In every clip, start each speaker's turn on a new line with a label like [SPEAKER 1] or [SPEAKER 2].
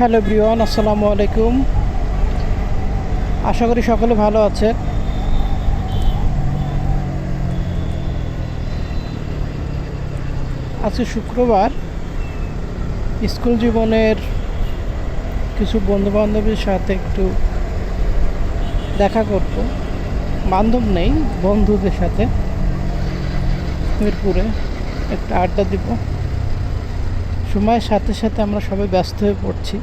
[SPEAKER 1] Hello ব্রিওয়ান আসসালামু আলাইকুম। আশা করি সকলে ভালো আছে আজকে শুক্রবার। স্কুল জীবনের কিছু বন্ধু বান্ধবের সাথে একটু দেখা করব। বান্ধব নেই, বন্ধুদের সাথে। মিরপুরে একটা আড্ডা দিব। সময়ের সাথে সাথে আমরা সবাই ব্যস্ত হয়ে পড়ছি।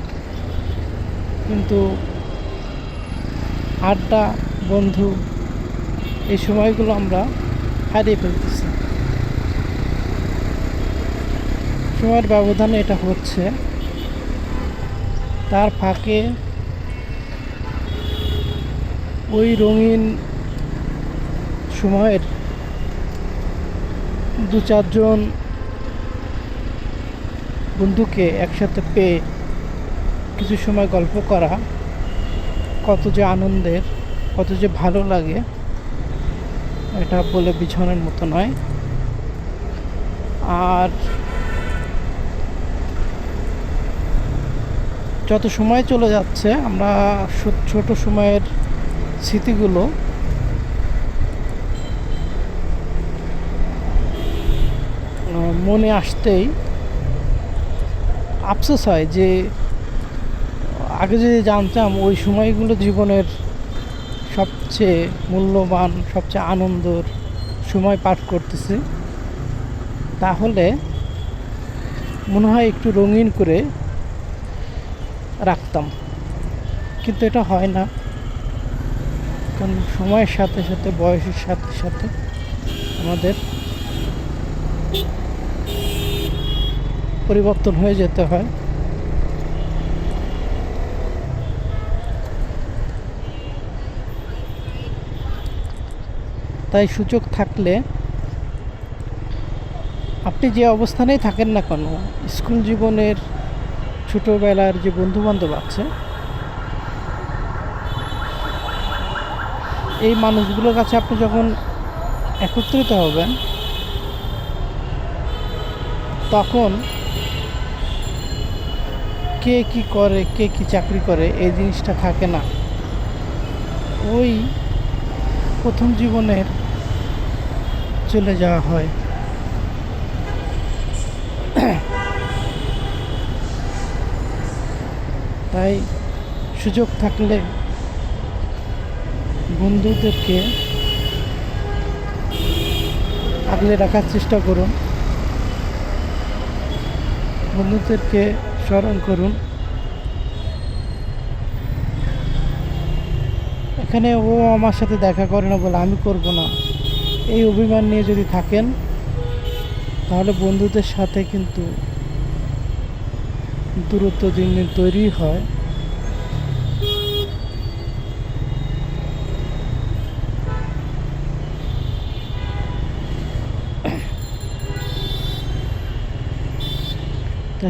[SPEAKER 1] কিন্তু আড্ডা, বন্ধু এই সময়গুলো আমরা হারিয়ে ফেলতেছি। সময়ের ব্যবধানে এটা হচ্ছে। তার ফাঁকে ওই রঙিন সময়ের দু চারজন বন্ধুকে একসাথে পেয়ে কিছু সময় গল্প করা, কত যে আনন্দের, কত যে ভালো লাগে, এটা বলে বিছানার মতো নয়। আর যত সময় চলে যাচ্ছে, আমরা ছোট সময়ের স্মৃতিগুলো মনে আসতেই আফসোস হয় যে, আগে যদি জানতাম ওই সময়গুলো জীবনের সবচেয়ে মূল্যবান, সবচেয়ে আনন্দর সময় পাঠ করতেছি, তাহলে মনে হয় একটু রঙিন করে রাখতাম। কিন্তু এটা হয় না। কারণ সময়ের সাথে সাথে, বয়সের সাথে সাথে আমাদের পরিবর্তন হয়ে যেতে হয়। তাই সুযোগ থাকলে আপনি যে অবস্থানেই থাকেন না কেন, স্কুল জীবনের ছোটোবেলার যে বন্ধু বান্ধব আছে, এই মানুষগুলোর কাছে আপনি যখন একত্রিত হবেন, তখন কে কি করে, কে কি চাকরি করে, এই জিনিসটা থাকে না। ওই প্রথম জীবনের চলে যাওয়া হয়। তাই সুযোগ থাকলে বন্ধুদেরকে আগলে রাখার চেষ্টা করুন। বন্ধুদেরকে স্মরণ করুন। এখানে ও আমার সাথে দেখা করে না বলে আমি করব না। এই অভিমান নিয়ে যদি থাকেন, তাহলে বন্ধুদের সাথে কিন্তু দূরত্ব দিন দিন তৈরি হয়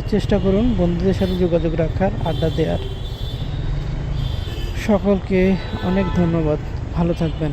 [SPEAKER 1] চেষ্টা করুন বন্ধুদের সাথে যোগাযোগ রাখার আড্ডা দেওয়ার সকলকে অনেক ধন্যবাদ। ভালো থাকবেন।